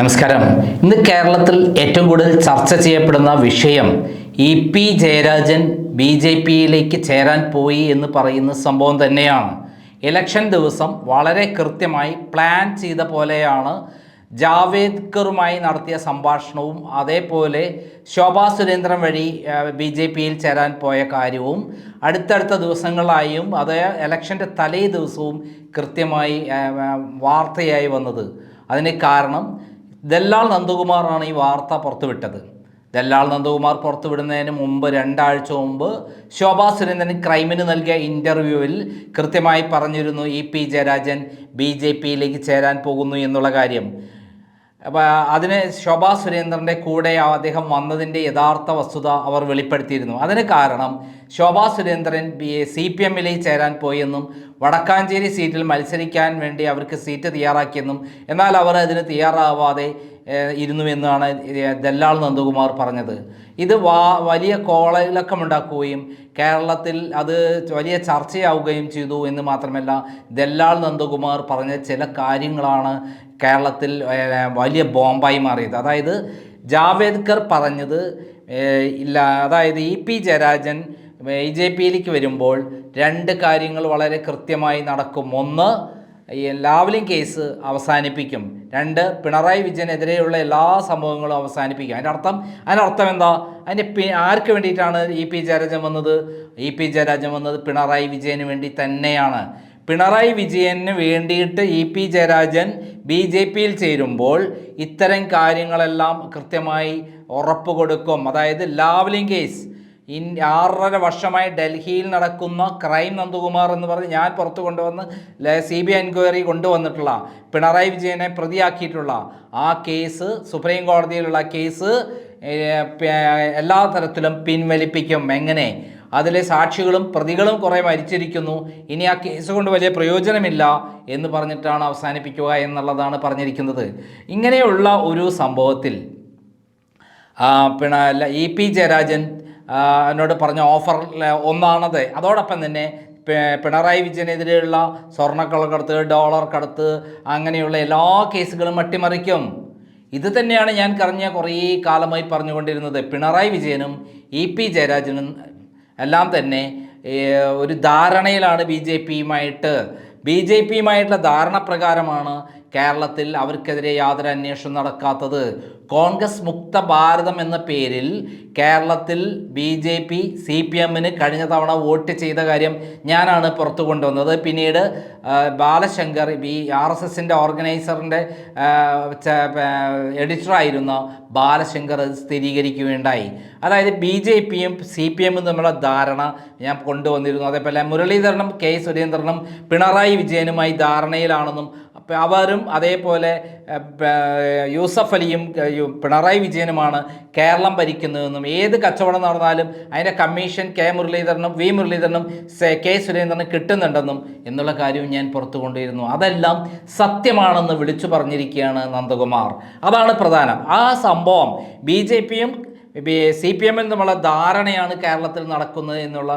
നമസ്കാരം. ഇന്ന് കേരളത്തിൽ ഏറ്റവും കൂടുതൽ ചർച്ച ചെയ്യപ്പെടുന്ന വിഷയം E P Jayarajan B J പിയിലേക്ക് ചേരാൻ പോയി എന്ന് പറയുന്ന സംഭവം തന്നെയാണ്. ഇലക്ഷൻ ദിവസം വളരെ കൃത്യമായി പ്ലാൻ ചെയ്ത പോലെയാണ് ജാവേദ്കറുമായി നടത്തിയ സംഭാഷണവും അതേപോലെ ശോഭാ സുരേന്ദ്രൻ വഴി ബി ജെ പിയിൽ ചേരാൻ പോയ കാര്യവും അടുത്തടുത്ത ദിവസങ്ങളായും അത് ഇലക്ഷന്റെ തലേ ദിവസവും കൃത്യമായി വാർത്തയായി വന്നത്. അതിന് കാരണം ദല്ലാൾ നന്ദകുമാറാണ് ഈ വാർത്ത പുറത്തുവിട്ടത്. ദല്ലാൾ നന്ദകുമാർ പുറത്തുവിടുന്നതിന് മുമ്പ് രണ്ടാഴ്ച മുമ്പ് ശോഭാ സുരേന്ദ്രൻ ക്രൈമിന് നൽകിയ ഇന്റർവ്യൂവിൽ കൃത്യമായി പറഞ്ഞിരുന്നു E P Jayarajan B J പിയിലേക്ക് ചേരാൻ പോകുന്നു എന്നുള്ള കാര്യം. അപ്പോൾ അതിന് ശോഭാ സുരേന്ദ്രന്റെ കൂടെ അദ്ദേഹം വന്നതിന്റെ യഥാർത്ഥ വസ്തുത അവർ വെളിപ്പെടുത്തിയിരുന്നു. അതിന് കാരണം ശോഭാ സുരേന്ദ്രൻ സി പി എമ്മിലേക്ക് ചേരാൻ പോയെന്നും വടക്കാഞ്ചേരി സീറ്റിൽ മത്സരിക്കാൻ വേണ്ടി അവർക്ക് സീറ്റ് തയ്യാറാക്കിയെന്നും എന്നാൽ അവർ അതിന് തയ്യാറാവാതെ ഇരുന്നു എന്നാണ് ദല്ലാൾ നന്ദകുമാർ പറഞ്ഞത്. ഇത് വാ വലിയ കോളയിലക്കമുണ്ടാക്കുകയും കേരളത്തിൽ അത് വലിയ ചർച്ചയാവുകയും ചെയ്തു എന്ന് മാത്രമല്ല ദല്ലാൾ നന്ദകുമാർ പറഞ്ഞ ചില കാര്യങ്ങളാണ് കേരളത്തിൽ വലിയ ബോംബായി മാറിയത്. അതായത് ജാവേദ്കർ പറഞ്ഞത് ഇല്ല അതായത് E P Jayarajan B J പിയിലേക്ക് വരുമ്പോൾ രണ്ട് കാര്യങ്ങൾ വളരെ കൃത്യമായി നടക്കും. ഒന്ന് ലാവ്ലിംഗ് കേസ് അവസാനിപ്പിക്കും. രണ്ട് പിണറായി വിജയനെതിരെയുള്ള എല്ലാ സംഭവങ്ങളും അവസാനിപ്പിക്കും. അതിന്റെ അർത്ഥം അതിന്റെ അർത്ഥം എന്താ? അതിന്റെ പി ആർക്ക് വേണ്ടിയിട്ടാണ് ഇ പി ജയരാജൻ വന്നത്? ഇ പി ജയരാജൻ വന്നത് പിണറായി വിജയന് വേണ്ടി തന്നെയാണ്. പിണറായി വിജയന് വേണ്ടിയിട്ട് E P Jayarajan B J പിയിൽ ചേരുമ്പോൾ ഇത്തരം കാര്യങ്ങളെല്ലാം കൃത്യമായി ഉറപ്പ് കൊടുക്കും. അതായത് ലാവ്ലിംഗ് കേസ് ഇൻ ആറര വർഷമായി ഡൽഹിയിൽ നടക്കുന്ന ക്രൈം നന്ദകുമാർ എന്ന് പറഞ്ഞ് ഞാൻ പുറത്തു കൊണ്ടുവന്ന് സി ബി ഐ എൻക്വയറി കൊണ്ടുവന്നിട്ടുള്ള പിണറായി വിജയനെ പ്രതിയാക്കിയിട്ടുള്ള ആ കേസ് സുപ്രീം കോടതിയിലുള്ള കേസ് എല്ലാ തരത്തിലും പിൻവലിപ്പിക്കും. എങ്ങനെ? അതിലെ സാക്ഷികളും പ്രതികളും കുറേ മരിച്ചിരിക്കുന്നു. ഇനി ആ കേസ് കൊണ്ട് വലിയ പ്രയോജനമില്ല എന്ന് പറഞ്ഞിട്ടാണ് അവസാനിപ്പിക്കുക എന്നുള്ളതാണ് പറഞ്ഞിരിക്കുന്നത്. ഇങ്ങനെയുള്ള ഒരു സംഭവത്തിൽ പിന്നെ ഇ പി ജയരാജൻ എന്നോട് പറഞ്ഞ ഓഫർ ഒന്നാണത്. അതോടൊപ്പം തന്നെ പിണറായി വിജയനെതിരെയുള്ള സ്വർണക്കള്ളക്കടത്ത് ഡോളർ കടത്ത് അങ്ങനെയുള്ള എല്ലാ കേസുകളും അട്ടിമറിക്കും. ഇത് തന്നെയാണ് ഞാൻ കറിഞ്ഞ കുറേ കാലമായി പറഞ്ഞുകൊണ്ടിരുന്നത്. പിണറായി വിജയനും ഇ പി ജയരാജനും എല്ലാം തന്നെ ഒരു ധാരണയിലാണ് ബി ജെ പിയുമായിട്ട്. ബി ജെ പിയുമായിട്ടുള്ള ധാരണ പ്രകാരമാണ് കേരളത്തിൽ അവർക്കെതിരെ യാതൊരു അന്വേഷണം നടക്കാത്തത്. കോൺഗ്രസ് മുക്ത ഭാരതം എന്ന പേരിൽ കേരളത്തിൽ B J P C P എമ്മിന് കഴിഞ്ഞ തവണ വോട്ട് ചെയ്ത കാര്യം ഞാനാണ് പുറത്തു കൊണ്ടുവന്നത്. പിന്നീട് ബാലശങ്കർ ബി ആർ എസ് എസിന്റെ ഓർഗനൈസറിന്റെ എഡിറ്ററായിരുന്ന ബാലശങ്കർ സ്ഥിരീകരിക്കുകയുണ്ടായി. അതായത് ബി ജെ പിയും സി പി എമ്മും തമ്മിലുള്ള ധാരണ ഞാൻ കൊണ്ടുവന്നിരുന്നു. അതേപോലെ മുരളീധരനും കെ സുരേന്ദ്രനും പിണറായി വിജയനുമായി ധാരണയിലാണെന്നും അവരും അതേപോലെ യൂസഫ് അലിയും പിണറായി വിജയനുമാണ് കേരളം ഭരിക്കുന്നതെന്നും ഏത് കച്ചവടം നടന്നാലും അതിന്റെ കമ്മീഷൻ കെ മുരളീധരനും വി മുരളീധരനും കെ സുരേന്ദ്രനും കിട്ടുന്നുണ്ടെന്നും എന്നുള്ള കാര്യവും ഞാൻ പുറത്തു കൊണ്ടിരുന്നു അതെല്ലാം സത്യമാണെന്ന് വിളിച്ചു പറഞ്ഞിരിക്കുകയാണ് നന്ദകുമാർ. അതാണ് പ്രധാനം. ആ സംഭവം ബി ജെ പിയും സി പി എമ്മിൽ നിന്നുള്ള ധാരണയാണ് കേരളത്തിൽ നടക്കുന്നത് എന്നുള്ള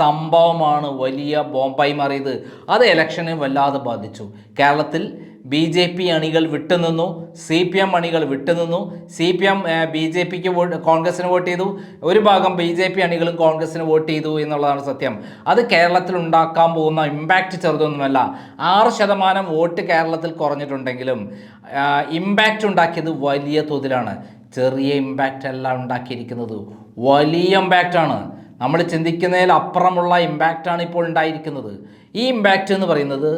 സംഭവമാണ് വലിയ ബോംബായി മാറിയത്. അത് ഇലക്ഷനെ വല്ലാതെ ബാധിച്ചു. കേരളത്തിൽ ബി ജെ പി അണികൾ വിട്ടുനിന്നു. സി പി എം അണികൾ വിട്ടുനിന്നു. C P M B J പിക്ക് വോട്ട് കോൺഗ്രസിന് വോട്ട് ചെയ്തു. ഒരു ഭാഗം ബി ജെ പി അണികളും കോൺഗ്രസിന് വോട്ട് ചെയ്തു എന്നുള്ളതാണ് സത്യം. അത് കേരളത്തിൽ ഉണ്ടാക്കാൻ പോകുന്ന ഇമ്പാക്റ്റ് ചെറുതൊന്നുമല്ല. ആറ് ശതമാനം വോട്ട് കേരളത്തിൽ കുറഞ്ഞിട്ടുണ്ടെങ്കിലും ഇമ്പാക്റ്റ് ഉണ്ടാക്കിയത് വലിയ തോതിലാണ്. ചെറിയ ഇമ്പാക്റ്റ് അല്ല ഉണ്ടാക്കിയിരിക്കുന്നത്. വലിയ ഇമ്പാക്റ്റാണ് നമ്മൾ ചിന്തിക്കുന്നതിൽ അപ്പുറമുള്ള ഇമ്പാക്റ്റാണ് ഇപ്പോൾ ഉണ്ടായിരിക്കുന്നത്. ഈ ഇമ്പാക്റ്റ് എന്ന് പറയുന്നത്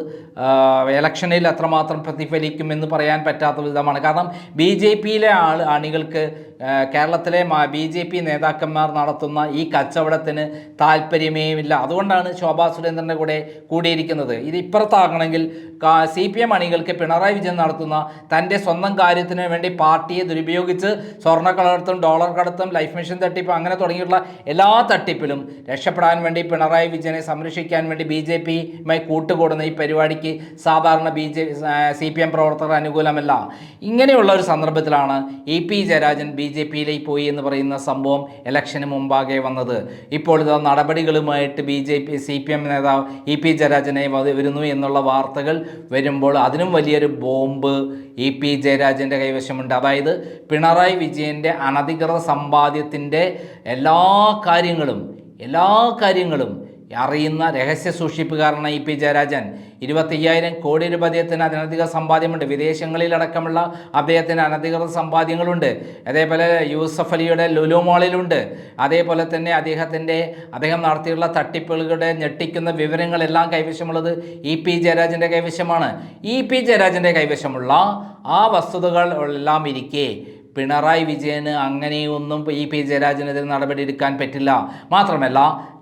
ഇലക്ഷനിൽ അത്രമാത്രം പ്രതിഫലിക്കുമെന്ന് പറയാൻ പറ്റാത്ത വിധമാണ്. കാരണം ബി ജെ പിയിലെ ആൾ അണികൾക്ക് കേരളത്തിലെ ബി ജെ പി നേതാക്കന്മാർ നടത്തുന്ന ഈ കച്ചവടത്തിന് താല്പര്യമേ ഇല്ല അതുകൊണ്ടാണ് ശോഭാ സുരേന്ദ്രന്റെ കൂടെ കൂടിയിരിക്കുന്നത്. ഇത് ഇപ്പുറത്താകണമെങ്കിൽ സി പി എം അണികൾക്ക് പിണറായി വിജയൻ നടത്തുന്ന തന്റെ സ്വന്തം കാര്യത്തിന് വേണ്ടി പാർട്ടിയെ ദുരുപയോഗിച്ച് സ്വർണ കളർത്തും ഡോളർ കടത്തും ലൈഫ് മിഷൻ തട്ടിപ്പ് അങ്ങനെ തുടങ്ങിയിട്ടുള്ള എല്ലാ തട്ടിപ്പിലും രക്ഷപ്പെടാൻ വേണ്ടി പിണറായി വിജയനെ സംരക്ഷിക്കാൻ വേണ്ടി ബി ജെ പി പിയുമായി കൂട്ടുകൂടുന്ന ഈ പരിപാടിക്ക് സാധാരണ B J C P M പ്രവർത്തകർ അനുകൂലമല്ല. ഇങ്ങനെയുള്ള ഒരു സന്ദർഭത്തിലാണ് A P Jayarajan B J പിയിലേക്ക് പോയി എന്ന് പറയുന്ന സംഭവം ഇലക്ഷന് മുമ്പാകെ വന്നത്. ഇപ്പോൾ ഇത് നടപടികളുമായിട്ട് B J P C P M നേതാവ് ഇ പി ജയരാജനെ വരുന്നു എന്നുള്ള വാർത്തകൾ വരുമ്പോൾ അതിനും വലിയൊരു ബോംബ് ഇ പി ജയരാജന്റെ കൈവശമുണ്ട്. അതായത് പിണറായി വിജയന്റെ അനധികൃത സമ്പാദ്യത്തിന്റെ എല്ലാ കാര്യങ്ങളും എല്ലാ കാര്യങ്ങളും അറിയുന്ന രഹസ്യ സൂക്ഷിപ്പുകാരനാണ് ഇ പി ജയരാജൻ. ഇരുപത്തയ്യായിരം കോടി രൂപ അദ്ദേഹത്തിന് അനധികൃത സമ്പാദ്യമുണ്ട്. വിദേശങ്ങളിലടക്കമുള്ള അദ്ദേഹത്തിന് അനധികൃത സമ്പാദ്യങ്ങളുണ്ട്. അതേപോലെ യൂസഫ് അലിയുടെ ലുലു മോളിലുണ്ട്. അതേപോലെ തന്നെ അദ്ദേഹത്തിന്റെ അദ്ദേഹം നടത്തിയുള്ള തട്ടിപ്പുകളുടെ ഞെട്ടിക്കുന്ന വിവരങ്ങളെല്ലാം കൈവശമുള്ളത് ഇ പി ജയരാജന്റെ കൈവശമാണ്. ഇ പി ജയരാജന്റെ കൈവശമുള്ള ആ വസ്തുതകൾ എല്ലാം ഇരിക്കെ പിണറായി വിജയന് അങ്ങനെയൊന്നും ഇ പി ജയരാജനെതിരെ നടപടിയെടുക്കാൻ പറ്റില്ല. മാത്രമല്ല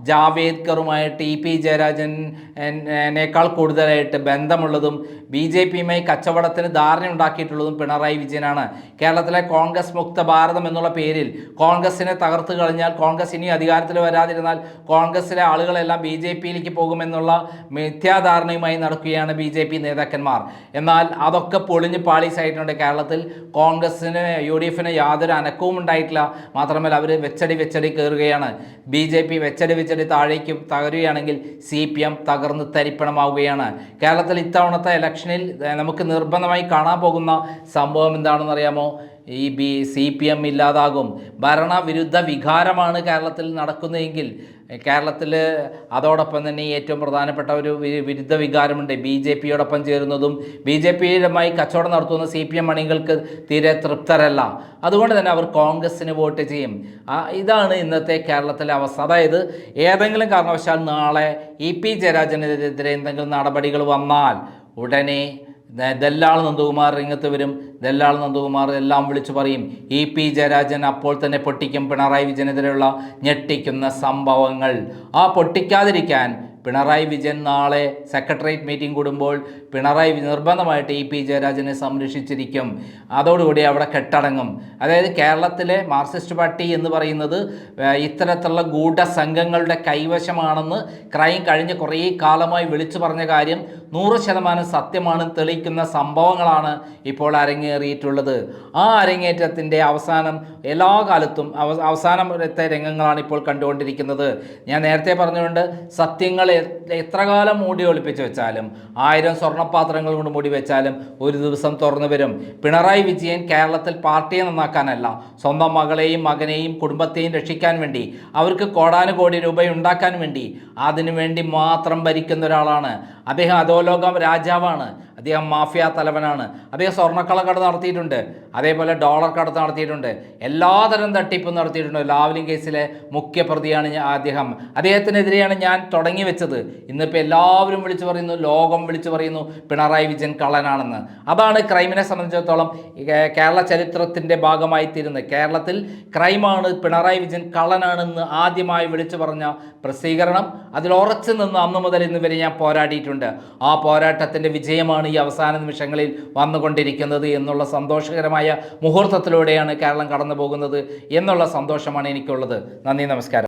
ജാവേദ്കറുമായിട്ട് ഇ പി ജയരാജനേക്കാൾ കൂടുതലായിട്ട് ബന്ധമുള്ളതും ബി ജെ പിയുമായി കച്ചവടത്തിന് ധാരണ ഉണ്ടാക്കിയിട്ടുള്ളതും പിണറായി വിജയനാണ്. കേരളത്തിലെ കോൺഗ്രസ് മുക്ത ഭാരതം എന്നുള്ള പേരിൽ കോൺഗ്രസിനെ തകർത്ത് കളഞ്ഞാൽ കോൺഗ്രസ് ഇനി അധികാരത്തിൽ വരാതിരുന്നാൽ കോൺഗ്രസിലെ ആളുകളെല്ലാം ബി ജെ പിയിലേക്ക് പോകുമെന്നുള്ള മിഥ്യാധാരണയുമായി നടക്കുകയാണ് ബി ജെ പി നേതാക്കന്മാർ. എന്നാൽ അതൊക്കെ പൊളിഞ്ഞ് പാളീസായിട്ടുണ്ട് കേരളത്തിൽ കോൺഗ്രസിനെ യു ഡി എഫിന് യാതൊരു അനക്കവും ഉണ്ടായിട്ടില്ല. മാത്രമല്ല അവർ വെച്ചടി വെച്ചടി കയറുകയാണ് ബി ജെ പി വെച്ചടി വെച്ചടി താഴേക്ക് തകരുകയാണെങ്കിൽ സി പി എം തകർന്ന് തരിപ്പണമാവുകയാണ്. കേരളത്തിൽ ഇത്തവണത്തെ ഇലക്ഷനിൽ നമുക്ക് നിർബന്ധമായി കാണാൻ പോകുന്ന സംഭവം എന്താണെന്ന് അറിയാമോ ഈ ബി സി പി എം ഇല്ലാതാകും. ഭരണവിരുദ്ധ വികാരമാണ് കേരളത്തിൽ നടക്കുന്നതെങ്കിൽ കേരളത്തിൽ അതോടൊപ്പം തന്നെ ഏറ്റവും പ്രധാനപ്പെട്ട ഒരു വിരുദ്ധ വികാരമുണ്ട്. ബി ജെ പിയോടൊപ്പം ചേരുന്നതും ബി ജെ പിയുമായി കച്ചവടം നടത്തുന്ന സി പി എം അണികൾക്ക് തീരെ തൃപ്തരല്ല. അതുകൊണ്ട് തന്നെ അവർ കോൺഗ്രസ്സിന് വോട്ട് ചെയ്യും. ഇതാണ് ഇന്നത്തെ കേരളത്തിലെ അവസ്ഥ. അതായത് ഏതെങ്കിലും കാരണവശാൽ നാളെ ഇ പി ജയരാജനെതിരെ എന്തെങ്കിലും നടപടികൾ വന്നാൽ ഉടനെ ദല്ലാൾ നന്ദകുമാർ രംഗത്ത് വരും. ദല്ലാൾ നന്ദകുമാർ എല്ലാം വിളിച്ചു പറയും. ഇ പി ജയരാജൻ അപ്പോൾ തന്നെ പൊട്ടിക്കും പിണറായി വിജയനെതിരെയുള്ള ഞെട്ടിക്കുന്ന സംഭവങ്ങൾ. ആ പൊട്ടിക്കാതിരിക്കാൻ പിണറായി വിജയൻ നാളെ സെക്രട്ടേറിയറ്റ് മീറ്റിംഗ് കൂടുമ്പോൾ പിണറായി നിർബന്ധമായിട്ട് ഇ പി ജയരാജനെ സംരക്ഷിച്ചിരിക്കും. അതോടുകൂടി അവിടെ കെട്ടടങ്ങും. അതായത് കേരളത്തിലെ മാർക്സിസ്റ്റ് പാർട്ടി എന്ന് പറയുന്നത് ഇത്തരത്തിലുള്ള ഗൂഢസംഘങ്ങളുടെ കൈവശമാണെന്ന് ക്രൈം കഴിഞ്ഞ കുറേ കാലമായി വിളിച്ചു പറഞ്ഞ കാര്യം നൂറ് ശതമാനം സത്യമാണ് തെളിയിക്കുന്ന സംഭവങ്ങളാണ് ഇപ്പോൾ അരങ്ങേറിയിട്ടുള്ളത്. ആ അരങ്ങേറ്റത്തിന്റെ അവസാനം എല്ലാ കാലത്തും അവ അവസാനത്തെ രംഗങ്ങളാണ് ഇപ്പോൾ കണ്ടുകൊണ്ടിരിക്കുന്നത്. ഞാൻ നേരത്തെ പറഞ്ഞുകൊണ്ട് സത്യങ്ങൾ എത്ര കാലം മൂടി ഒളിപ്പിച്ച് വെച്ചാലും ആയിരം സ്വർണപാത്രങ്ങൾ കൊണ്ട് മൂടി വെച്ചാലും ഒരു ദിവസം തുറന്നു വരും. പിണറായി വിജയൻ കേരളത്തിൽ പാർട്ടിയെ നന്നാക്കാനല്ല സ്വന്തം മകളെയും മകനെയും കുടുംബത്തെയും രക്ഷിക്കാൻ വേണ്ടി അവർക്ക് കോടാനുകോടി രൂപ ഉണ്ടാക്കാൻ വേണ്ടി അതിനുവേണ്ടി മാത്രം ഭരിക്കുന്ന ഒരാളാണ് അദ്ദേഹം അധോലോകം രാജാവാണ്. അദ്ദേഹം മാഫിയ തലവനാണ്. അദ്ദേഹം സ്വർണക്കളക്കടത്ത് നടത്തിയിട്ടുണ്ട്. അതേപോലെ ഡോളർ കടത്ത് നടത്തിയിട്ടുണ്ട്. എല്ലാതരം തട്ടിപ്പും നടത്തിയിട്ടുണ്ട്. ലാവ്ലിംഗ് കേസിലെ മുഖ്യ പ്രതിയാണ് അദ്ദേഹം. അദ്ദേഹത്തിനെതിരെയാണ് ഞാൻ തുടങ്ങി വെച്ചത്. ഇന്നിപ്പോൾ എല്ലാവരും വിളിച്ചു പറയുന്നു ലോകം വിളിച്ചു പറയുന്നു പിണറായി വിജയൻ കള്ളനാണെന്ന്. അതാണ് ക്രൈമിനെ സംബന്ധിച്ചിടത്തോളം കേരള ചരിത്രത്തിന്റെ ഭാഗമായി തീരുന്നത്. കേരളത്തിൽ ക്രൈമാണ് പിണറായി വിജയൻ കള്ളനാണെന്ന് ആദ്യമായി വിളിച്ചു പറഞ്ഞ പ്രസിദ്ധീകരണം. അതിൽ ഉറച്ചു നിന്ന് അന്ന് മുതൽ ഇന്ന് വരെ ഞാൻ പോരാടിയിട്ടുണ്ട്. ആ പോരാട്ടത്തിന്റെ വിജയമാണ് ഈ അവസാന നിമിഷങ്ങളിൽ വന്നുകൊണ്ടിരിക്കുന്നത് എന്നുള്ള സന്തോഷകരമായ മുഹൂർത്തത്തിലൂടെയാണ് കേരളം കടന്നു പോകുന്നത് എന്നുള്ള സന്തോഷമാണ് എനിക്കുള്ളത്. നന്ദി നമസ്കാരം.